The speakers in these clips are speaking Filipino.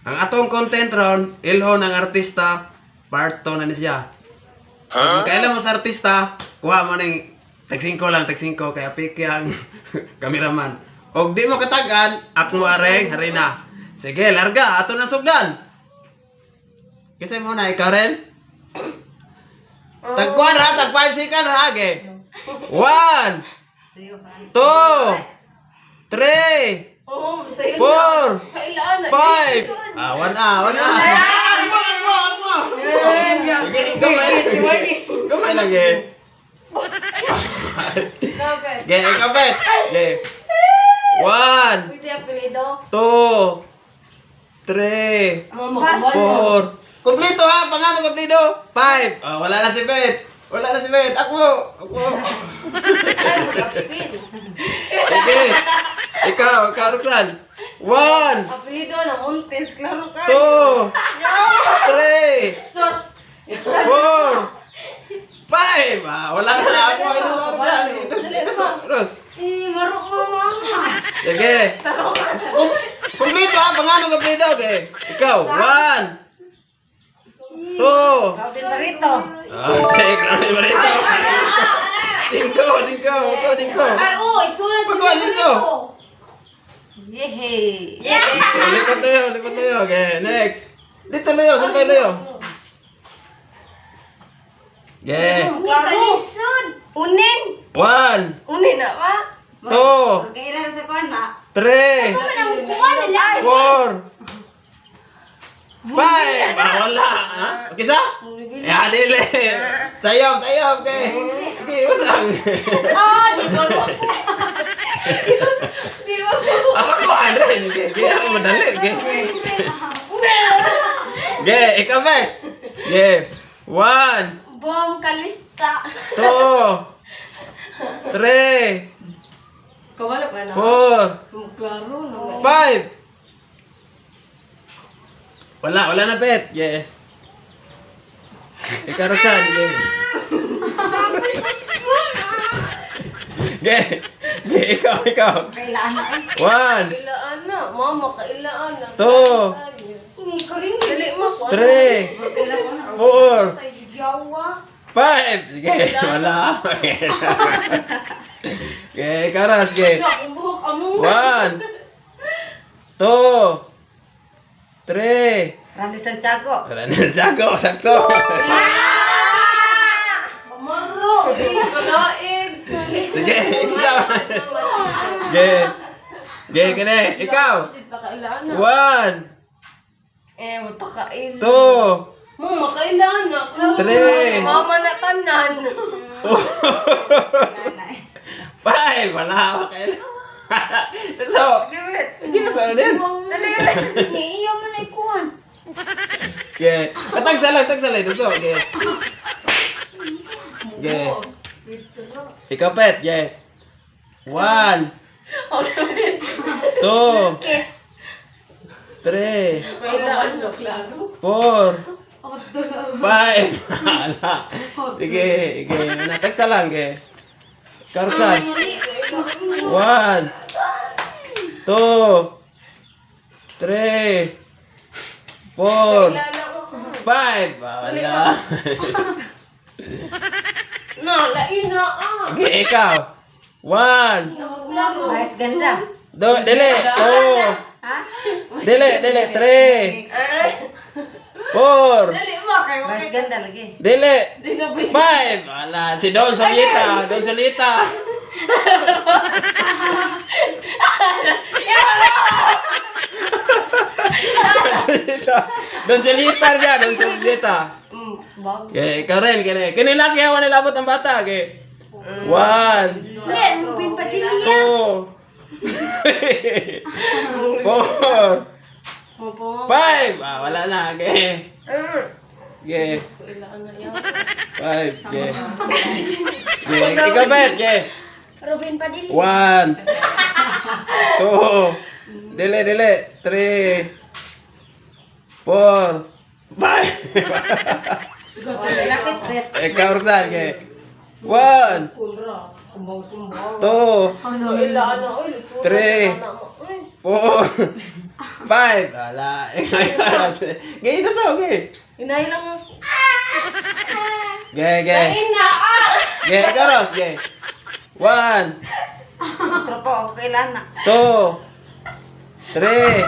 Ang atong content ron, ilho ng artista, part 2 na ni siya. Kung kailan mo sa artista, kuha mo ng tag 5 lang, tag 5, kaya piki ang kameraman. Og di mo katagan, ak mo areng, hari na. Sige, larga, ato na sugdan. Kasi mo na, ikaw rin? Tag 4 ha, tag 5 second ha, ge. 1, 2, 3, Oo, sa'yo Four. na. Five! Ah, one ah, one ah. Sige, gamay. Gamay lang eh. Ge, ikaw bet. Ge. One, two, three, four. Kompleto ha, pangano kompleto? Five. Ah, wala na si Bet. Wala na si Bet. Ako. Ako. Sige. Ikaw, ikaw, Roxanne. One, Apelido na Montes, klaro ka. two, three, Sus. four, five. Ah, wala na ako. Ito sa Roxanne. Ito, ito sa Ros. Eh, marok mo mama. Sige. Kum- Kumpleto ha, pangano kompleto. Okay. Ikaw, one, two, Robin Barito. Ah, okay, grabe ba rito? Cinco, cinco, ito, cinco. Ay, oh, isulat Pagkuha, cinco. Yehe. Okay, lipat tayo, lipat tayo. Okay, next. Dito tayo, sampay tayo. Okay. Kalisod. Unin. One, Unin na ba? two, Kailan sa kuwan na? three, Ang kuwan four, five. Ah, wala. Ha? Okay, sa? Ya, dili. Sayaw, sayaw, okay. Okay, utang. Ah, di ko mo. Di ko mo. Ako ko, ano, hindi. Hindi ako madali. Okay. Okay, ikaw ba? Okay. One, Bom kalista. two, three, Kawala pa na. four, Klaro five. Wala, wala na pet. Yeah. Ikaw Rosan, yeah. Okay. Okay, ikaw, ikaw. Kailangan na eh. One, Kailangan na. Mama, kailangan na. two, Ni ko rin. Dali mo. three, four, five. Sige, wala. Okay, ikaw buhok amo. One, two, three. Randy Santiago. Na, Jago, sakto. Amaro. Kalain. Sige, ikaw. Ge. Ge, kene, ikaw. One, Eh, matakain. two, Mama, kailangan na. Three. Mama na tanan. five. Wala ako kailan. So, Diwit. hindi na sa din. Dali, dali. Niiyaw mo na ikuan. Ge. Tagsa lang, tagsa lang. Dito, ge. Ge. Ikaw, pet, ge. One, two, three, four, five. Sige, sige. Natagsa lang, ge. Karsan. One, two, three, four. Five. Wala. No, lain na ah. Sige, ikaw. One, Mas ganda. do, dili, two, Ha? dili, dili, three, four, Dali mo kayo. Mas ganda lagi. dili, five. Wala, si Don Solita, Don Solita. Don Solita niya, Don Solita. Mm, bag. Okay, ikaw rin, kini. Kini lang kaya wala labot ang bata. Okay. One, Len, pin pa din two, four, five. Ah, wala na. Okay. Okay. Kailangan na yan. Five. Okay. Okay. Ikaw ba? Okay. Robin Padilla. One, two, dili, dili, three, four, five. Ikaw, Roxanne. Okay. One, two, na, Three. four, five. Wala. Gay, ito sa okay. Inay lang ako. Gay, gay. Ina! Gay, ikaw Ros, gay. One, Tropa ako kailan na. two, three,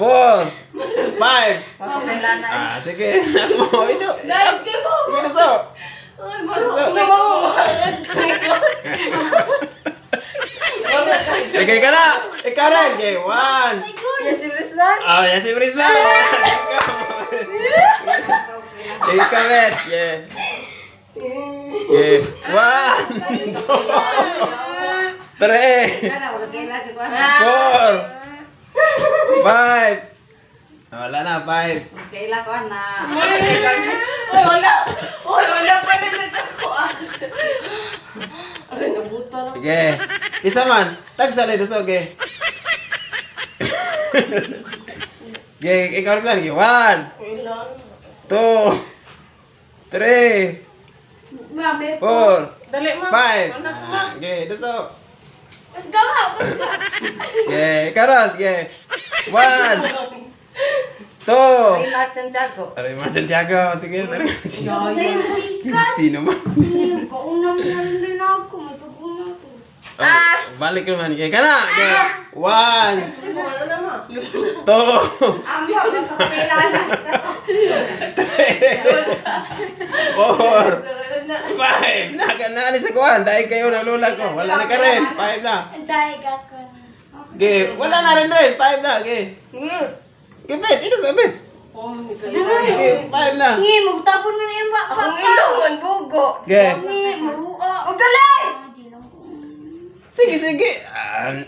four, five. Ako kailan na. Ah, sige. Mo, ito. Guys, kayo mo! Ito sa. Ay, marunong na mo! Sige ka na. Ikaw rin. Okay, one. Yes, si Rizwan? Oh, yes, si Brisbane. Ikaw rin. Yeah. Yeah. One. Two. Three. Four. Five. Wala na, five. Oh, wala! Oh, wala pa rin ako ah! Ay, nabuta lang. Sige. Isa man. Tagsalay ito, okay. Okay, ikaw rin lang. Okay, One. Kailan? Two. Three. Mami, Four. Dali, ma. Five. Ah, Okay, so. Let's go. Okay, karos. Okay. One. Two. Aray, Mar Santiago. Sige, tara. Sino man? Paunang na rin ako. May pag-una ko. Oh, balik naman. One. Wala na, ma. Two. Ami ako sa kailangan. Three. Four. Five. Naka na ni sa kuhan. Dahil kayo ng lula ko. Wala na ka rin. Five na. Dahil ka na. Okay. Wala na rin rin. Five na. Okay. Okay, bet. Ito sa bet. Okay, five na. Ngi, magtapon na na yan ba? Ang ilong, bugo. Okay. Ngi, marua. Huwag dalay! Sige, sige. Ah.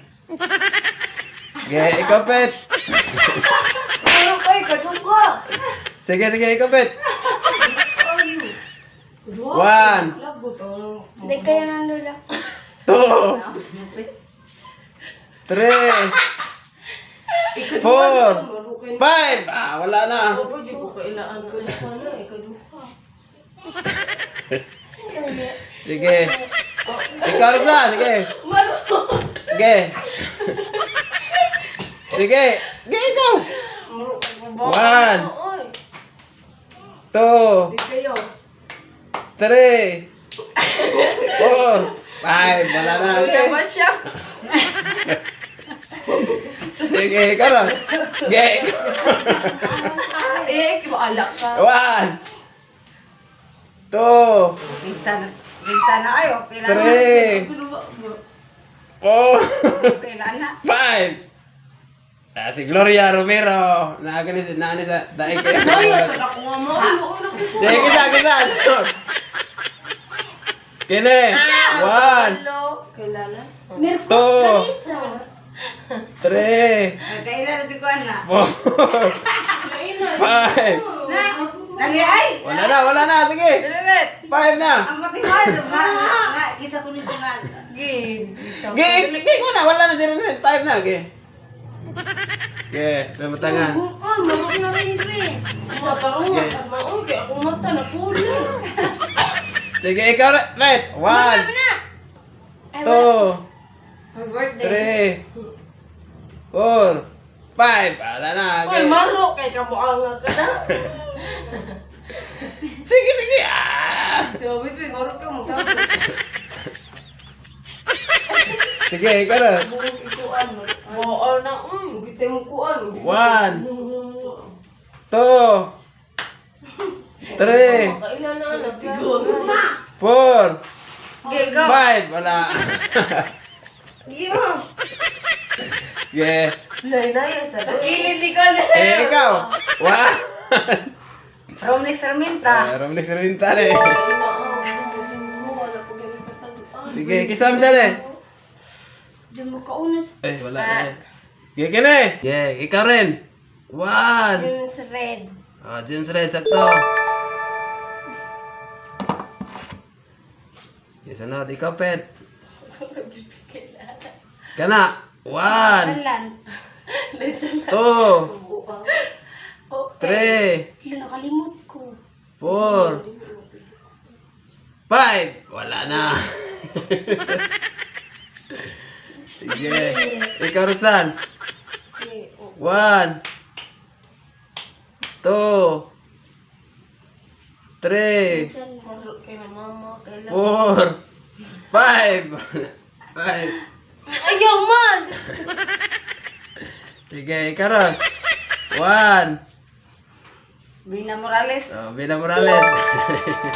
Okay, ikaw bet. Ano kay, kadung ka. Sige, sige, ikaw bet. One. Hindi kayo nandula. Two. Three. Four. Five. Ah, wala na. Na. Ikaduha. Sige. Ikaw na, sige. Sige. Sige. Sige, ikaw. One. Two. Three. Four. Five. Wala na. Wala Okay. ba siya? Sige, ikaw na. Sige. Eh, kiwala ka. One. Two. Minsan, minsan na ayo, kailan na. Three. Four. Kailan na. Five. Ah, si Gloria Romero. Nani sa daig sa ako nga mo. Sige, kisa, kisa. Kine. One. Hello. Kailangan? Two. Three. Kailan na si Kuan na. Four. Five. Na, nani ay. Wala na, wala na. Sige. Dililit. Five na. Ang? Nga, kisa ko nito. Gi, dito. Ge, ge, ko na. Wala na si Renel. Five na, ge. Ge, nabatangan. Ah, marunong na rin rin. Ko, Okay. ko. Kaya ako mata na pula. Sige, ikaw na. Wait. One. Two. Three. Four. Five. Wala na. Oy, ge. maro. Kaya kamuanga ka na. Sige, sige. Ah. Sabi ko, maro ka mo. Sige, ikaw na. bukong ikuan. Oo na. Mm, gitay mo kuan. One. Two. Three. Kailan na. Four. Five. Wala. Ge. Nay, nay, sa Kilid ni Kuan. Eh, ikaw. One. Romney Sarminta. Meron ni Sirvinta eh. Sige, kisam siya eh. Diyan mo kaunas. Eh, wala na eh. Sige, kine. Sige, ikaw rin. One. James Red. Ah, James Red, sakto. Yes, ano, ikaw, pet. Kana. One. Two. Oh, Three. Hindi nakalimot ko. Four. Five. Wala na. Sige. Ikaw, Roxanne. Oh. One. Two. Three. Four. Five. Five. Ayaw man! Sige, ikaw, Rox. One. Bina Morales. Oh, Bina Morales.